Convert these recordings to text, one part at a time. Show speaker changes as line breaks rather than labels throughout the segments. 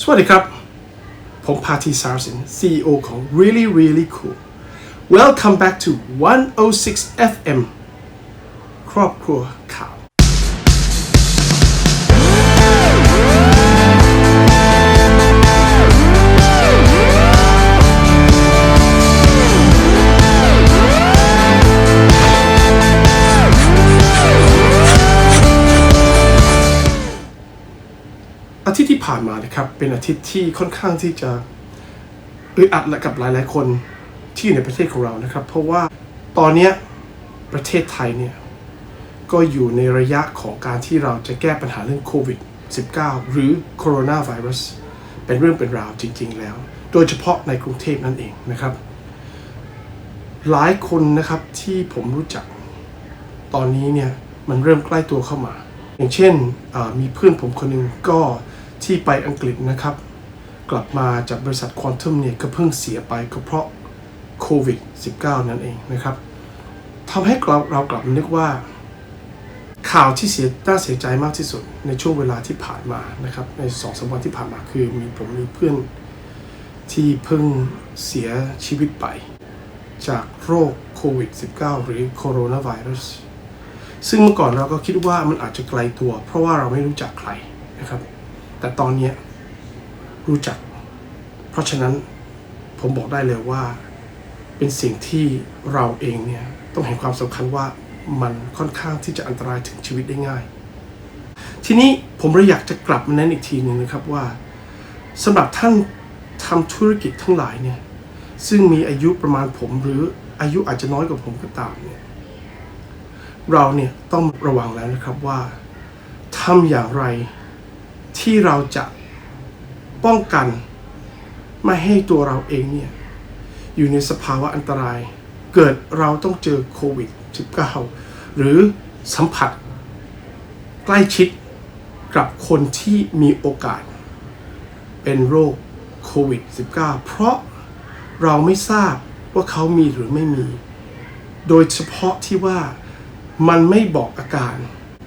สวัสดีครับ ผมพาทีซาร์สิน CEO ของ Really Really Cool Welcome back to 106 FM ครอบครัวข่าว ผ่านมานะครับ เป็นอาทิตย์ที่ค่อนข้างที่จะอึดอัดและกับหลายๆ คนที่อยู่ในประเทศของเรานะครับ เพราะว่าตอนนี้ประเทศไทยเนี่ยก็อยู่ในระยะของการที่เราจะแก้ปัญหาเรื่องโควิด -19 หรือโคโรนาไวรัสเป็นเรื่องเป็นราวจริง ๆ แล้ว โดยเฉพาะในกรุงเทพนั่นเองนะครับ หลายคนนะครับที่ผมรู้จักตอนนี้เนี่ยมันเริ่มใกล้ตัวเข้ามา อย่างเช่นมีเพื่อนผมคนหนึ่งก็ ที่ไปอังกฤษนะครับ กลับมาจากบริษัทควอนตัมเนี่ยก็เพิ่งเสียไปก็เพราะโควิด -19 นั่นเองนะครับทำให้เราเรากลับนึกว่า ข่าวที่เสียน่าเสียใจมากที่สุดในช่วงเวลาที่ผ่านมานะครับในสองสามวันที่ผ่านมาคือมีผมมีเพื่อนที่เพิ่งเสียชีวิตไป จากโรคโควิด -19 หรือโคโรนาไวรัสซึ่งเมื่อก่อนเราก็คิดว่ามันอาจจะไกลตัว เพราะว่าเราไม่รู้จักใครนะครับ แต่ตอนนี้รู้จัก เพราะฉะนั้นผมบอกได้เลยว่า เป็นสิ่งที่เราเองเนี่ยต้องเห็นความสำคัญว่ามันค่อนข้างที่จะอันตรายถึงชีวิตได้ง่าย ทีนี้ผมเลยอยากจะกลับมาแนะนอีกทีหนึ่งนะครับว่าสำหรับท่านทำธุรกิจทั้งหลายเนี่ยซึ่งมีอายุประมาณผมหรืออายุอาจจะน้อยกว่าผมก็ตามเนี่ยเราเนี่ยต้องระวังแล้วนะครับว่าทำอย่างไร ที่เราจะป้องกันไม่ให้ตัวเราเองเนี่ย อยู่ในสภาวะอันตราย เกิดเราต้องเจอโควิด -19 หรือสัมผัส ใกล้ชิดกับคนที่มีโอกาส เป็นโรคโควิด -19 เพราะเราไม่ทราบว่าเขามีหรือไม่มี โดยเฉพาะที่ว่ามันไม่บอกอาการ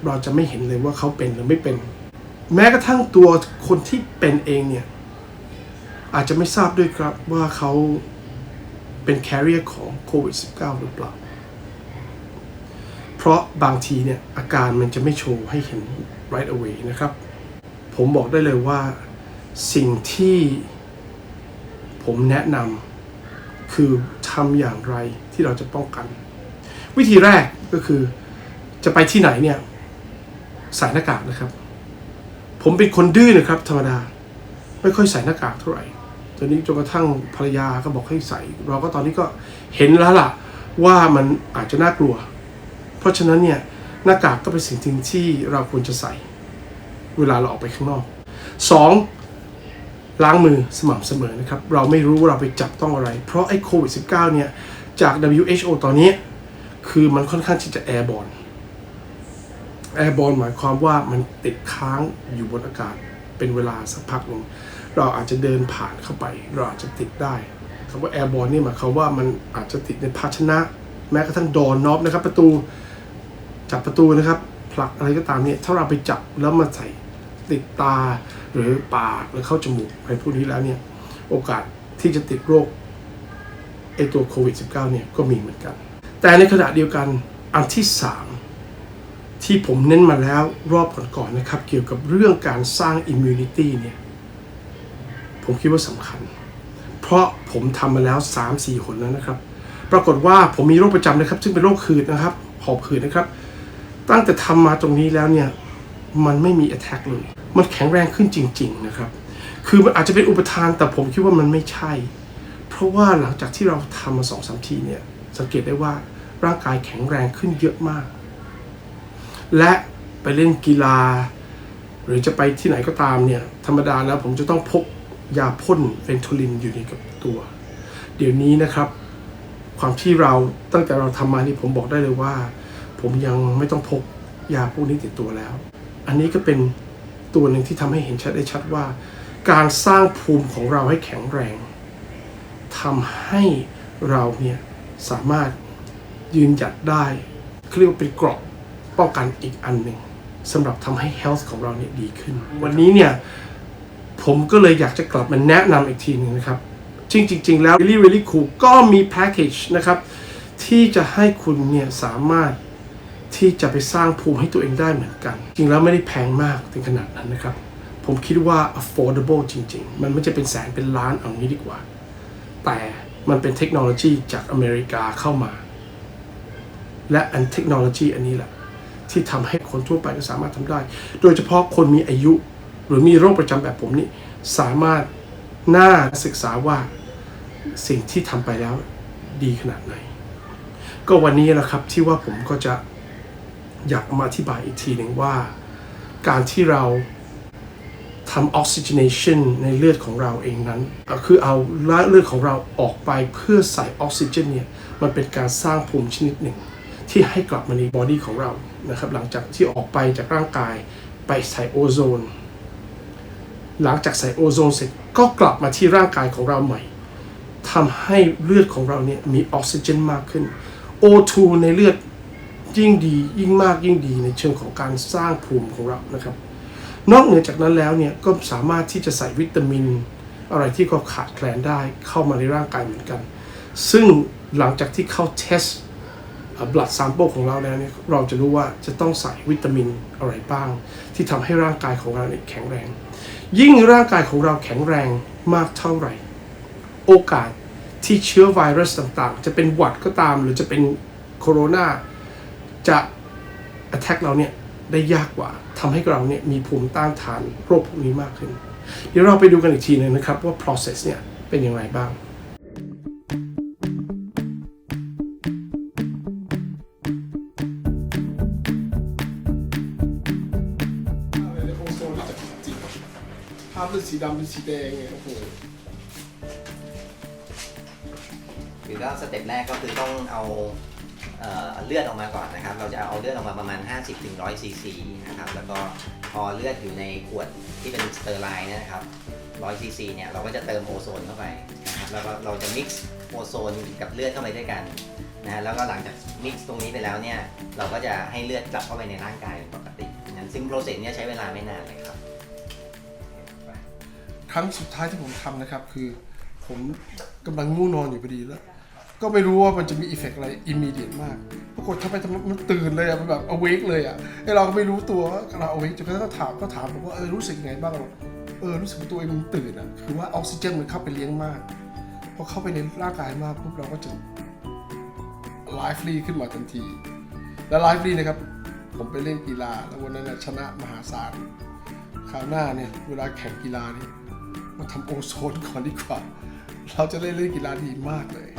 เราจะไม่เห็นเลยว่าเขาเป็นหรือไม่เป็น แม้กระทั่งตัวคนที่เป็นเองเนี่ย อาจจะไม่ทราบด้วยครับว่าเขาเป็น carrier ของโควิด -19 หรือเปล่า เพราะบางทีเนี่ย อาการมันจะไม่โชว์ให้เห็น right away นะครับ ผมบอกได้เลยว่าสิ่งที่ผมแนะนำคือทำอย่างไรที่เราจะป้องกัน วิธีแรกก็คือจะไปที่ไหนเนี่ยใส่หน้ากากนะครับ ผมเป็นคนดื้อนะครับธรรมดา ไม่ค่อยใส่หน้ากากเท่าไหร่ตอนนี้จนกระทั่งภรรยาก็บอกให้ใส่ เราก็ตอนนี้ก็เห็นแล้วล่ะว่ามันอาจจะน่ากลัว เพราะฉะนั้นเนี่ยหน้ากากก็เป็นสิ่งที่เราควรจะใส่ เวลาเราออกไปข้างนอกสองล้างมือสม่ำเสมอนะครับ เราไม่รู้ว่าเราไปจับต้องอะไร เพราะไอ้โควิด -19 เนี่ยจาก WHO ตอนนี้ คือมันค่อนข้างที่จะแอร์บอล แอร์บอลหมายความว่ามันติดค้างอยู่บนอากาศเป็นเวลาสักพักหนึ่งเราอาจจะเดินผ่านเข้าไป เราอาจจะติดได้คำว่าแอร์บอลนี่หมายความว่ามันอาจจะติดในภาชนะ แม้กระทั่งดอนน็อบนะครับ ประตูจับประตูนะครับผลักอะไรก็ตามเนี่ยถ้าเราไปจับแล้วมาใส่ติดตาหรือปากหรือเข้าจมูกอะไรพวกนี้แล้วเนี่ยโอกาสที่จะติดโรคไอตัวโควิด -19 เนี่ยก็มีเหมือนกัน แต่ในขณะเดียวกันอันที่ 3 ที่ผมเน้นมาแล้วรอบก่อนๆนะครับ เกี่ยวกับเรื่องการสร้างอิมมูนิตี้เนี่ย ผมคิดว่าสำคัญ เพราะผมทำมาแล้ว 3-4คนแล้วนะครับ ปรากฏว่าผมมีโรคประจำนะครับ ซึ่งเป็นโรคหืดนะครับหอบหืดนะครับ ตั้งแต่ทำมาตรงนี้แล้วเนี่ย มันไม่มี attack เลย มันแข็งแรงขึ้นจริง ๆ นะครับ คือมันอาจจะเป็นอุปทานแต่ผมคิดว่ามันไม่ใช่ เพราะว่าหลังจากที่เราทำมาสองสามทีเนี่ยสังเกตได้ว่าร่างกายแข็งแรงขึ้นเยอะมาก และไปเล่นกีฬา หรือจะไปที่ไหนก็ตามเนี่ย ธรรมดาแล้วผมจะต้องพกยาพ่นเฟนโทลินอยู่ในกับตัว เดี๋ยวนี้นะครับ ความที่เราตั้งแต่เราทำมานี่ผมบอกได้เลยว่า ผมยังไม่ต้องพกยาพวกนี้ติดตัวแล้ว อันนี้ก็เป็นตัวหนึ่งที่ทำให้เห็นชัดได้ชัดว่า การสร้างภูมิของเราให้แข็งแรงทำให้เราเนี่ยสามารถยืนหยัดได้เขาเรียกว่าเป็นเกราะ ป้องกันอีกอันหนึ่งสำหรับทำให้ health ของเราเนี่ยดีขึ้น วันนี้เนี่ยผมก็เลยอยากจะกลับมาแนะนำอีกทีหนึ่งนะครับ จริง ๆ แล้ว really really cool ก็มีแพ็กเกจนะครับ ที่จะให้คุณเนี่ยสามารถที่จะไปสร้างภูมิให้ตัวเองได้เหมือนกัน จริงแล้วไม่ได้แพงมากถึงขนาดนั้นนะครับ ผมคิดว่า affordable จริง ๆ มันไม่จะเป็นแสนเป็นล้านเอางี้ดีกว่า แต่มันเป็นเทคโนโลยีจากอเมริกาเข้ามา และอันเทคโนโลยีอันนี้แหละ ที่ทำให้คนทั่วไปก็สามารถทำได้ โดยเฉพาะคนมีอายุ หรือมีโรคประจำแบบผมนี่สามารถน่าศึกษาว่าสิ่งที่ทำไปแล้วดีขนาดไหน ก็วันนี้แหละครับที่ว่าผมก็จะอยากมาอธิบายอีกทีหนึ่งว่า การที่เราทำออกซิเจเนชันในเลือดของเราเองนั้น คือเอาเลือดของเราออกไปเพื่อใส่ออกซิเจนเนี่ย มันเป็นการสร้างภูมิชนิดหนึ่ง ที่ให้กลับมาในบอดี้ของเรา นะครับหลังจากที่ออกไปจากร่างกายไปใส่โอโซน หลังจากใส่โอโซนเสร็จก็กลับมาที่ร่างกายของเราใหม่ทำให้เลือดของเราเนี่ยมีออกซิเจนมากขึ้น O2 ในเลือดยิ่งดียิ่งมากยิ่งดีในเชิงของการสร้างภูมิของเรานะครับ นอกเหนือจากนั้นแล้วเนี่ยก็สามารถที่จะใส่วิตามิน อะไรที่เขาขาดแคลนได้เข้ามาในร่างกายเหมือนกัน ซึ่งหลังจากที่เขาเทส บลัดซ a มเปิลของเราแล้วเนี่ยเราจะรู้ว่าจะต้องใส่วิตามินอะไรบ้าง ที่ทำให้ร่างกายของเราเนี่ยแข็งแรง ยิ่งร่างกายของเราแข็งแรงมากเท่าไหร่ โอกาสที่เชื้อไวรัสต่างๆ จะเป็นหวัดก็ตาม หรือจะเป็นโคโรนาจะ attack เราเนี่ยได้ยากกว่าทำให้เราเนี่ยมีภูมิต้านทานโรคพวกนี้มากขึ้น เดี๋ยวเราไปดูกันอีกทีหนึงนะครับว่า process เนี่ยเป็นอย่างไรบ้าง เป็นสีดำเป็นสีแดงไงโอ้โห
หรือก็สเต็ปแรกก็คือต้องเอาเอ่อเลือดออกมาก่อนนะครับ เราจะเอาเลือดออกมาประมาณ 50-100ซีซีนะครับ แล้วก็พอเลือดอยู่ในขวดที่เป็นสเตอร์ไลน์นะครับ 100ซีซีเนี่ยเราก็จะเติมโอโซนเข้าไปนะครับแล้วก็เราจะมิกซ์โอโซนกับเลือดเข้าไปด้วยกันนะฮะแล้วก็หลังจากมิกซ์ตรงนี้ไปแล้วเนี่ยเราก็จะให้เลือดกลับเข้าไปในร่างกายเป็นปกตินั้นซึ่งโปรเซสเนี่ยใช้เวลาไม่นานเลยครับ
รั้งสุดท้ายที่ผมทำนะครับ คือผมกำลังง่วงนอนอยู่พอดีแล้ว ก็ไม่รู้ว่ามันจะมีอีเฟกต์อะไรอิม e เดียตมาก ปรากฏทำไปทำไมมันตื่นเลยอะมันแบบ awake เลยอะไอเราก็ไม่รู้ตัวว่าเรา awake จนกระทั่งก็ถามก็ถามผมว่าเออรู้สึกไงบ้างเราเออรู้สึกตัวเองมันตื่นอะคือว่าออกซิเจนมันเข้าไปเลี้ยงมากพอเข้าไปในร่างกายมากปุ๊บเราก็จะ lively ขึ้นมาทันที และ lively นะครับ ผมไปเล่นกีฬา แล้ววันนั้นชนะมหาศาลคราวหน้าเนี่ย เวลาแข่งกีฬานี่ มาทำโอโซนก่อนดีกว่า เราจะได้เล่นกีฬาดีมากเลย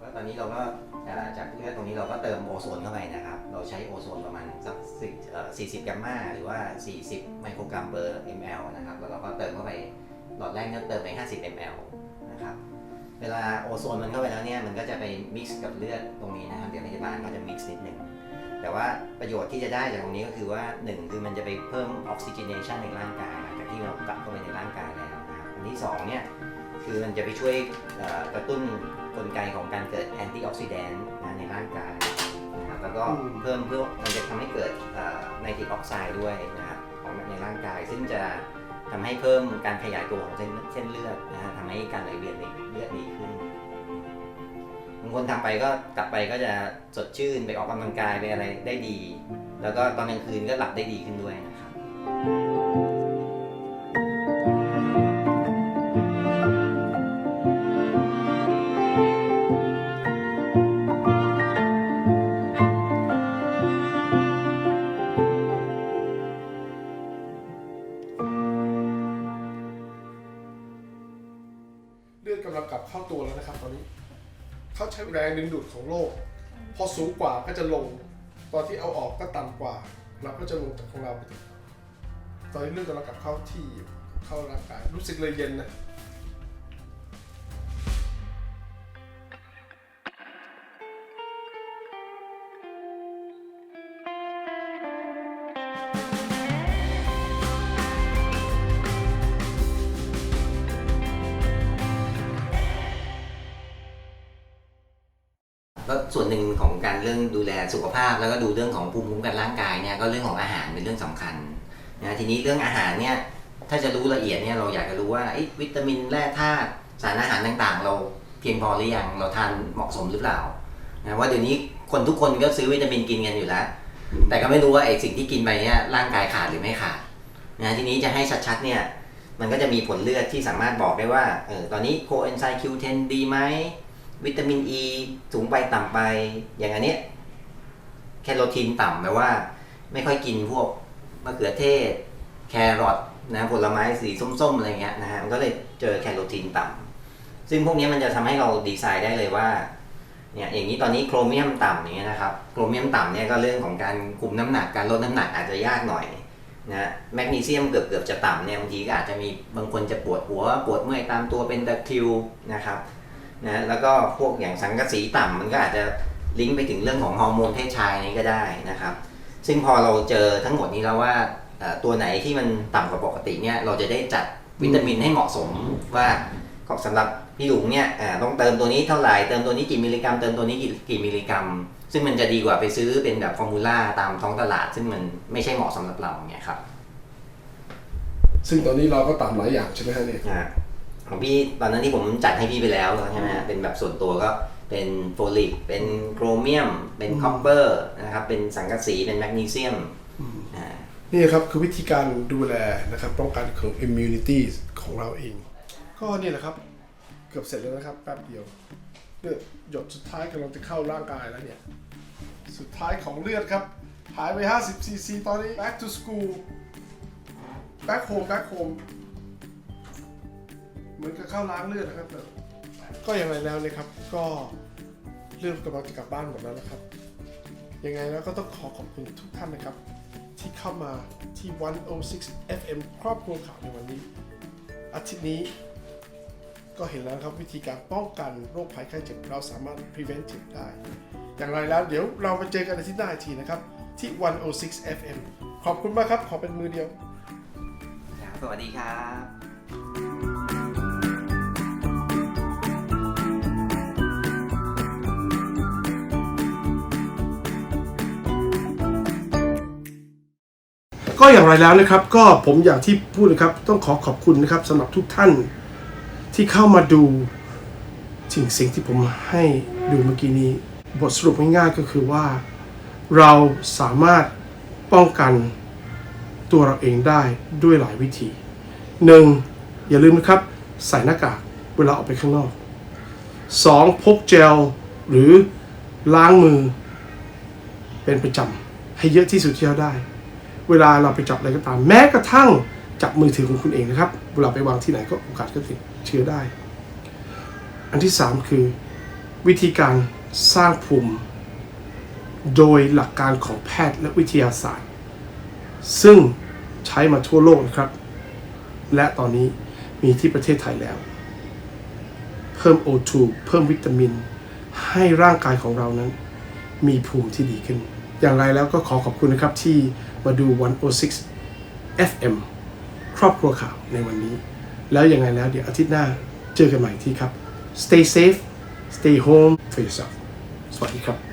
ก็ตอนนี้เราก็อ่าจากเลือดตรงนี้เราก็เติมโอโซนเข้าไปนะครับ เราใช้โอโซนประมาณสักสิบเอ่อ40กัมมาหรือว่า 40 ไมโครกรัมเปอร์ ml นะครับ แล้วเราก็เติมเข้าไปหลอดแรกเนี่ยเติมไป 50 ml นะครับ เวลาโอโซนมันเข้าไปแล้วเนี่ย มันก็จะไปมิกซ์กับเลือดตรงนี้นะครับ เดี๋ยวพยาบาลก็จะมิกซ์นิดหนึ่ง แต่ว่าประโยชน์ที่จะได้จากตรงนี้ก็คือว่าหนึ่งคือมันจะไปเพิ่มออกซิเจเนชันในร่างกายหลังจากที่เรากลับเข้าไปในร่างกาย นะครับอันที่สองเนี่ยคือมันจะไปช่วยเอ่อกระตุ้นกลไกของการเกิดแอนตี้ออกซิแดนต์ในร่างกายนะครับแล้วก็
อืม
เพิ่มเพื่อมันจะทำให้เกิดไนตริกออกไซด์ด้วยนะครับของในร่างกาย ซึ่งจะทำให้เพิ่มการขยายตัวของเส้นเส้นเลือดนะฮะทำให้การไหลเวียนในเลือดดีขึ้นบางคนทำไปก็กลับไปก็จะสดชื่นไปออกกำลังกายไปอะไรได้ดี แล้วก็ตอนกลางคืนก็หลับได้ดีขึ้นด้วยนะ
แรงดึงดูดของโลก พอสูงกว่าก็จะลง ตอนที่เอาออกก็ต่ำกว่าเราก็จะลงจากของเราไปตอนนี้เลือดกำลังกลับเข้าที่เข้าร่างกายรู้สึกเลยเย็นนะ
ก็ส่วนหนึ่งของการเรื่องดูแลสุขภาพ แล้วก็ดูเรื่องของภูมิคุ้มกันร่างกายเนี่ยก็เรื่องของอาหารเป็นเรื่องสำคัญนะทีนี้เรื่องอาหารเนี่ยถ้าจะรู้ละเอียดเนี่ยเราอยากจะรู้ว่าวิตามินแร่ธาตุสารอาหารต่างๆ เราเพียงพอหรือยังเราทานเหมาะสมหรือเปล่านะว่าเดี๋ยวนี้คนทุกคนก็ซื้อวิตามินกินกันอยู่แล้วแต่ก็ไม่รู้ว่าไอ้สิ่งที่กินไปเนี่ยร่างกายขาดหรือไม่ขาดนะทีนี้จะให้ชัดๆเนี่ยมันก็จะมีผลเลือดที่สามารถบอกได้ว่าเออตอนนี้โคเอนไซม์ Q10 ดีไหม วิตามินอ e ีสูงไปต่ำไป อย่างอันเนี้ยแคโรทีนต่ำแปลว่า ไม่ค่อยกินพวกมะเขือเทศ แครอทนะผลไม้สีส้มๆอะไรเงี้ยนะฮะมันก็เลยเจอแคโรทีนต่ำซึ่งพวกนี้มันจะทำให้เราดีไซน์ได้เลยว่าเนี่ยอย่างนี้ตอนนี้โครเมียมต่ำอย่างเงี้ยนะครับโครเมียมต่ำเนี่ยก็เรื่องของการคุมน้ำหนักการลดน้ำหนักอาจจะยากหน่อยนะแมกนีเซียมเกือบเกือบๆจะต่ำเนี่ยบางทีก็อาจจะมีบางคนจะปวดหัวปวดเมื่อยตามตัวเป็นตะคริวนะครับ นะแล้วก็พวกอย่างสังกะสีต่ำมันก็อาจจะลิงก์ไปถึงเรื่องของฮอร์โมนเพศชายนี้ก็ได้นะครับ ซึ่งพอเราเจอทั้งหมดนี้แล้วว่าเอ่อตัวไหนที่มันต่ำกว่าปกติเนี่ยเราจะได้จัดวิตามินให้เหมาะสมว่าของสำหรับพี่หลุงเนี่ยเอ่อต้องเติมตัวนี้เท่าไหร่เติมตัวนี้กี่มิลลิกรัมเติมตัวนี้กี่กี่มิลลิกรัม ซึ่งมันจะดีกว่าไปซื้อเป็นแบบฟอร์มูล่าตามท้องตลาด ซึ่งมันไม่ใช่เหมาะสำหรับเราเนี่ยครับ
ซึ่งตอนนี้เราก็ตามหลายอย่างใช่ไหมฮะเนี่ย
อ่า ของพี่ตอนนั้นที่ผมจัดให้พี่ไปแล้วใช่ไหมฮะเป็นแบบส่วนตัวก็เป็นโฟลิกเป็นโครเมียม เป็นคอปเปอร์นะครับเป็นสังกะสีเป็นแมกนีเซียมอ่า
นี่ครับคือวิธีการดูแลนะครับป้องกันของ immunity ของเราเอง ก็นี่แหละครับ เกือบเสร็จแล้วนะครับแป๊บเดียวเลือดหยดสุดท้ายกำลังจะเข้าร่างกายแล้วเนี่ย สุดท้ายของเลือดครับ หายไป 50 cc ตอนนี้ back to school back home back home เหมือนกับเข้าล้างเลือดนะครับก็อย่างไรแล้วนะครับ ก็เลือดกำลังจะกลับบ้านหมดแล้วนะครับ ยังไงแล้วก็ต้องขอขอบคุณทุกท่านนะครับ ที่เข้ามาที่ 106 FM ครอบครัวข่าวในวันนี้ อาทิตย์นี้ก็เห็นแล้วครับวิธีการป้องกันโรคภัยไข้เจ็บเราสามารถ preventive ได้ อย่างไรแล้วเดี๋ยวเรามาเจอกันอาทิตย์หน้าอีกทีนะครับ ที่ 106 FM ขอบคุณมากครับ ขอเป็นมือเดียว
ครับสวัสดีครับ
ก็อย่างไรแล้วนะครับ ก็ผมอย่างที่พูดนะครับ ต้องขอขอบคุณนะครับสำหรับทุกท่านที่เข้ามาดูสิ่งสิ่งที่ผมให้ดูเมื่อกี้นี้ บทสรุปง่ายๆก็คือว่า เราสามารถป้องกันตัวเราเองได้ด้วยหลายวิธีหนึ่งอย่าลืมนะครับ ใส่หน้ากากเวลาออกไปข้างนอกสองพกเจลหรือล้างมือ เป็นประจำให้เยอะที่สุดที่เราได้ เวลาเราไปจับอะไรก็ตาม แม้กระทั่งจับมือถือของคุณเองนะครับ เวลาไปวางที่ไหนก็โอกาสก็ติดเชื้อได้ อันที่ 3 คือ วิธีการสร้างภูมิ โดยหลักการของแพทย์และวิทยาศาสตร์ ซึ่งใช้มาทั่วโลกนะครับ และตอนนี้มีที่ประเทศไทยแล้ว เพิ่ม O2 เพิ่มวิตามิน ให้ร่างกายของเรานั้น มีภูมิที่ดีขึ้น อย่างไรแล้วก็ขอขอบคุณนะครับที่ มาดู 106 FM ครอบครัวข่าวในวันนี้ แล้วยังไงแล้วเดี๋ยวอาทิตย์หน้าเจอกันใหม่ที่ครับ stay safe stay home for yourself สวัสดีครับ